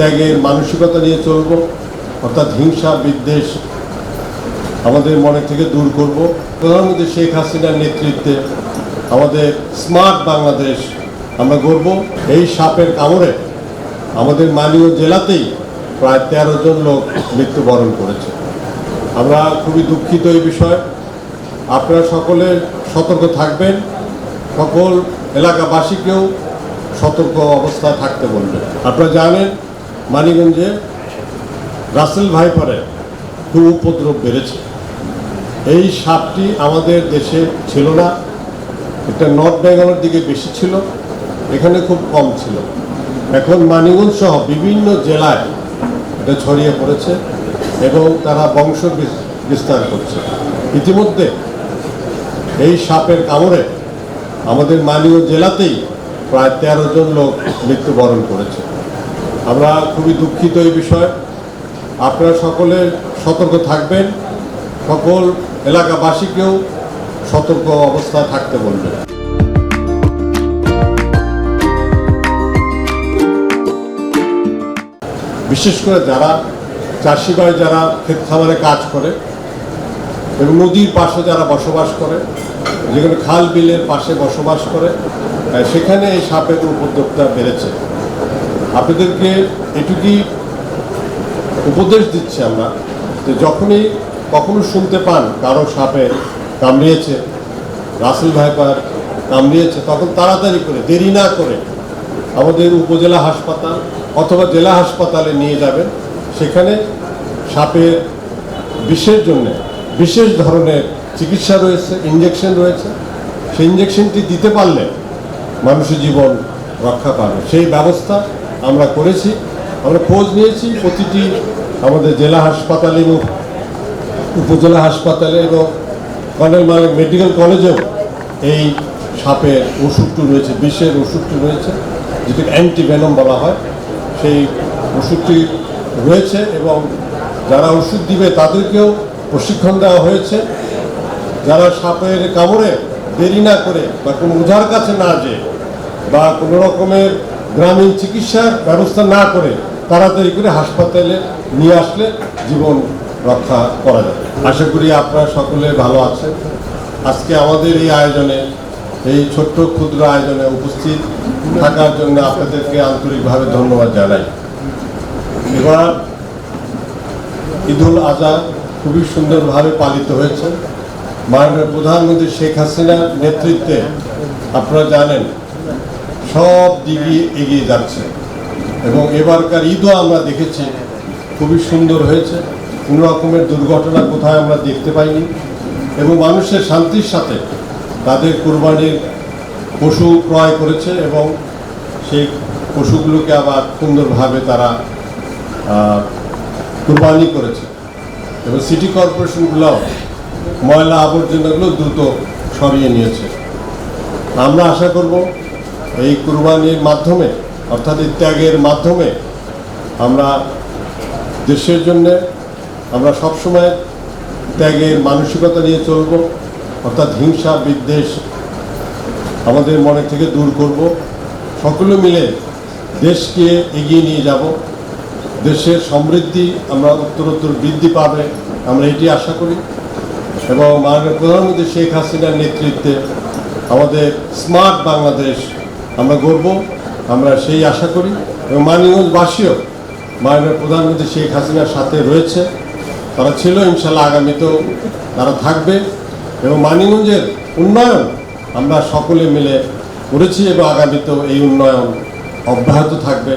ত্যাগের মানসিকতা নিয়ে চলব, অর্থাৎ হিংসা, বিদ্বেষ আমাদের মনে থেকে দূর করব। প্রধানমন্ত্রী শেখ হাসিনার নেতৃত্বে আমাদের স্মার্ট বাংলাদেশ আমরা গড়ব। এই সাপের কামড়ে আমাদের মানীয় জেলাতেই প্রায় তেরো জন লোক মৃত্যুবরণ করেছে। আমরা খুবই দুঃখিত এই বিষয়ে। আপনারা সকলে সতর্ক থাকবেন। সকল এলাকাবাসীকেও সতর্ক অবস্থায় থাকতে বলবেন। আপনারা জানেন মানিগঞ্জে রাসেল ভাইপারের খুব উপদ্রব বেড়েছে। এই সাপটি আমাদের দেশে ছিল না। এটা নর্থ বেঙ্গলের দিকে বেশি ছিল, এখানে খুব কম ছিল। এখন মানিগঞ্জ সহ বিভিন্ন জেলায় এটা ছড়িয়ে পড়েছে এবং তারা বংশ বিস্তার করছে। ইতিমধ্যে এই সাপের কামড়ে আমাদের মানিগঞ্জ জেলাতেই প্রায় তেরো জন লোক মৃত্যুবরণ করেছে। আমরা খুবই দুঃখিত এই বিষয়ে। আপনারা সকলে সতর্ক থাকবেন। সকল এলাকাবাসীকেও সতর্ক অবস্থায় থাকতে বলবেন। বিশেষ করে যারা চাষি ভাই যারা ক্ষেত খামারে কাজ করে এবং নদীর পাশে যারা বসবাস করে, যেখানে খাল বিলের পাশে বসবাস করে সেখানে এই সাপের উপদ্রবটা বেড়েছে। আপনাদেরকে এটুকুই উপদেশ দিচ্ছি আমরা যে যখনই কখনো শুনতে পান কারও সাপে কামড়িয়েছে, রাসেল ভাইপার কামড়িয়েছে, তখন তাড়াতাড়ি করে, দেরি না করে আমাদের উপজেলা হাসপাতাল অথবা জেলা হাসপাতালে নিয়ে যাবেন। সেখানে সাপের বিষের জন্য বিশেষ ধরনের চিকিৎসা রয়েছে ইঞ্জেকশন রয়েছে। সেই ইঞ্জেকশনটি দিতে পারলে মানুষের জীবন রক্ষা পাবে। সেই ব্যবস্থা আমরা করেছি, আমরা খোঁজ নিয়েছি, প্রতিটি আমাদের জেলা হাসপাতালে এবং উপজেলা হাসপাতালে এবং কর্নেল মেডিকেল কলেজেও এই সাপের ওষুধটি রয়েছে, বিষের ওষুধটি রয়েছে, যেটাকে অ্যান্টিভেনম বলা হয়। সেই ওষুধটি রয়েছে এবং যারা ওষুধ দিবে তাদেরকেও প্রশিক্ষণ দেওয়া হয়েছে। যারা সাপের কামড়ে দেরি না করে বা কোনো ওঝার কাছে না যেয়ে বা কোনো রকমের গ্রামীণ চিকিৎসার ব্যবস্থা না করে তাড়াতাড়ি করে হাসপাতালে নিয়ে আসলে জীবন রক্ষা করা যাবে। আশা করি আপনারা সকলে ভালো আছেন। আজকে আমাদের এই আয়োজনে, এই ছোট্ট ক্ষুদ্র আয়োজনে উপস্থিত থাকার জন্য আপনাদেরকে আন্তরিকভাবে ধন্যবাদ জানাই। এবার ঈদুল আজহা খুবই সুন্দরভাবে পালিত হয়েছে। মাননীয় প্রধানমন্ত্রী শেখ হাসিনার নেতৃত্বে, আপনারা জানেন সব দিকে এগিয়ে যাচ্ছে। এবং এবারকার ঈদও আমরা দেখেছি, খুবই সুন্দর হয়েছে। কোনো রকমের দুর্ঘটনা কোথায় আমরা দেখতে পাইনি। এবং মানুষের শান্তির সাথে তাদের কোরবানির পশু ক্রয় করেছে এবং সেই পশুগুলোকে আবার সুন্দরভাবে তারা কোরবানি করেছে। এবং সিটি কর্পোরেশনগুলোও ময়লা আবর্জনাগুলো দ্রুত সরিয়ে নিয়েছে। আমরা আশা করব এই কুরবানির মাধ্যমে, অর্থাৎ এই ত্যাগের মাধ্যমে আমরা দেশের জন্য আমরা সবসময় ত্যাগের মানসিকতা নিয়ে চলব, অর্থাৎ হিংসা, বিদ্বেষ আমাদের মনে থেকে দূর করব। সকলে মিলে দেশকে এগিয়ে নিয়ে যাব। দেশের সমৃদ্ধি আমরা উত্তরোত্তর বৃদ্ধি পাবে, আমরা এটি আশা করি। এবং মাননীয় প্রধানমন্ত্রী শেখ হাসিনার নেতৃত্বে আমাদের স্মার্ট বাংলাদেশ আমরা গর্ব, আমরা সেই আশা করি। এবং মানিগঞ্জবাসীও মাননীয় প্রধানমন্ত্রী শেখ হাসিনার সাথে রয়েছে। তারা ছিল, ইনশাল্লাহ আগামীতেও তারা থাকবে। এবং মানিগঞ্জের উন্নয়ন আমরা সকলে মিলে করেছি এবং আগামীতেও এই উন্নয়ন অব্যাহত থাকবে।